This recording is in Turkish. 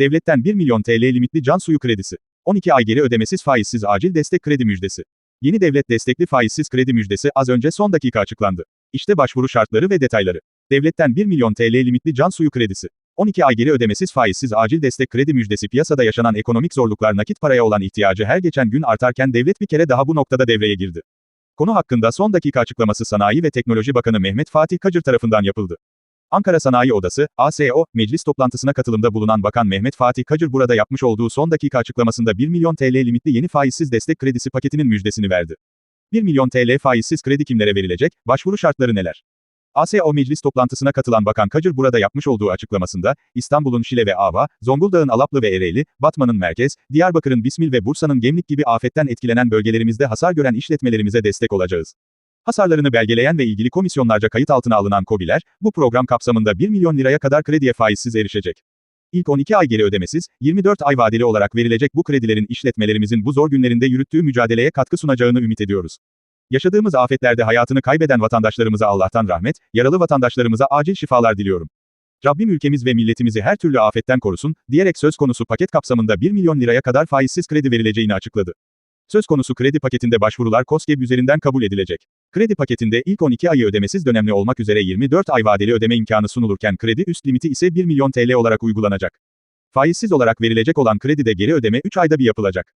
Devletten 1 milyon TL limitli can suyu kredisi. 12 ay geri ödemesiz faizsiz acil destek kredi müjdesi. Yeni devlet destekli faizsiz kredi müjdesi az önce son dakika açıklandı. İşte başvuru şartları ve detayları. Devletten 1 milyon TL limitli can suyu kredisi. 12 ay geri ödemesiz faizsiz acil destek kredi müjdesi piyasada yaşanan ekonomik zorluklar nakit paraya olan ihtiyacı her geçen gün artarken devlet bir kere daha bu noktada devreye girdi. Konu hakkında son dakika açıklaması Sanayi ve Teknoloji Bakanı Mehmet Fatih Kacır tarafından yapıldı. Ankara Sanayi Odası, ASO, meclis toplantısına katılımda bulunan Bakan Mehmet Fatih Kacır burada yapmış olduğu son dakika açıklamasında 1 milyon TL limitli yeni faizsiz destek kredisi paketinin müjdesini verdi. 1 milyon TL faizsiz kredi kimlere verilecek, başvuru şartları neler? ASO meclis toplantısına katılan Bakan Kacır burada yapmış olduğu açıklamasında, İstanbul'un Şile ve Ava, Zonguldak'ın Alaplı ve Ereğli, Batman'ın Merkez, Diyarbakır'ın Bismil ve Bursa'nın Gemlik gibi afetten etkilenen bölgelerimizde hasar gören işletmelerimize destek olacağız. Hasarlarını belgeleyen ve ilgili komisyonlarca kayıt altına alınan KOBİ'ler, bu program kapsamında 1 milyon liraya kadar krediye faizsiz erişecek. İlk 12 ay geri ödemesiz, 24 ay vadeli olarak verilecek bu kredilerin işletmelerimizin bu zor günlerinde yürüttüğü mücadeleye katkı sunacağını ümit ediyoruz. Yaşadığımız afetlerde hayatını kaybeden vatandaşlarımıza Allah'tan rahmet, yaralı vatandaşlarımıza acil şifalar diliyorum. Rabbim ülkemiz ve milletimizi her türlü afetten korusun, diyerek söz konusu paket kapsamında 1 milyon liraya kadar faizsiz kredi verileceğini açıkladı. Söz konusu kredi paketinde başvurular KOSGEB üzerinden kabul edilecek. Kredi paketinde ilk 12 ayı ödemesiz dönemli olmak üzere 24 ay vadeli ödeme imkanı sunulurken kredi üst limiti ise 1 milyon TL olarak uygulanacak. Faizsiz olarak verilecek olan kredide geri ödeme 3 ayda bir yapılacak.